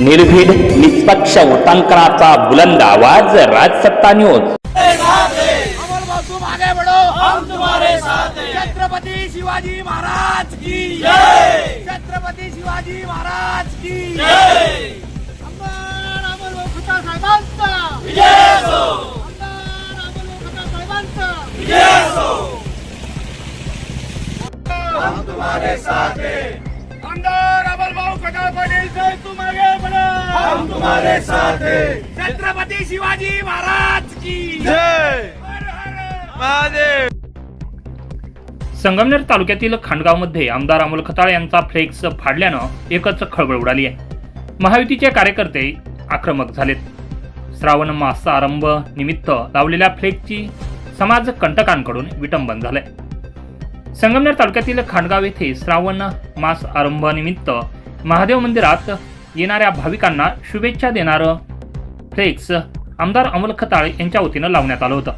निर्भीड निष्पक्ष उटांकनाचा बुलंद आवाज राजसत्ता न्यूज छत्रपती शिवाजी महाराज की छत्रपती शिवाजी महाराज की आमदार साहेबांचा भाऊ खटा पाटील से हम तुम्हारे साथ हैं। छत्रपति शिवाजी महाराज की। जय। हर हर। महादेव। संगमनेर तालुक्यातील खांडगावमध्ये आमदार अमोल खताळ यांचा फ्लेक्स फाडल्यानं एकच खळबळ उडाली आहे. महायुतीचे कार्यकर्ते आक्रमक झालेत. श्रावण मास आरंभ निमित्त लावलेल्या फ्लेक्सची समाज कंटकांकडून विटंबन झालंय. संगमनेर तालुक्यातील खांडगाव येथे श्रावण मास आरंभानिमित्त महादेव मंदिरात येणाऱ्या भाविकांना शुभेच्छा देणारं फ्लेक्स आमदार अमोल खताळ यांच्या वतीनं लावण्यात आलं होतं.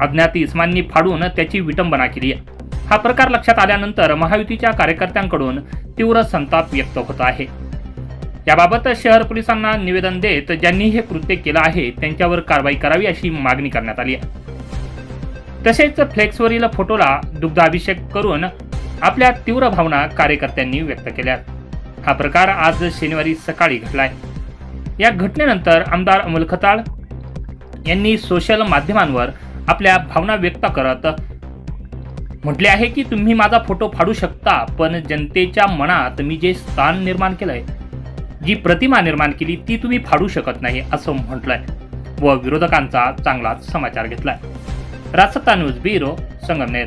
अज्ञात इस्मांनी फाडून त्याची विटंबना केली आहे. हा प्रकार लक्षात आल्यानंतर महायुतीच्या कार्यकर्त्यांकडून तीव्र संताप व्यक्त होत आहे. याबाबत शहर पोलिसांना निवेदन देत ज्यांनी हे कृत्य केलं आहे त्यांच्यावर कारवाई करावी अशी मागणी करण्यात आली आहे. तसेच फ्लेक्सवरील फोटोला दुग्धाभिषेक करून आपल्या तीव्र भावना कार्यकर्त्यांनी व्यक्त केल्या हा प्रकार आज शनिवारी सकाळी घडलाय. या घटनेनंतर आमदार अमोल खताळ यांनी सोशल माध्यमांवर आपल्या भावना व्यक्त करत म्हटले आहे की तुम्ही माझा फोटो फाडू शकता पण जनतेच्या मनात मी जे स्थान निर्माण केलंय जी प्रतिमा निर्माण केली ती तुम्ही फाडू शकत नाही असं म्हटलंय व विरोधकांचा चांगलाच समाचार घेतलाय. Rajsatta news bureau Sangamner.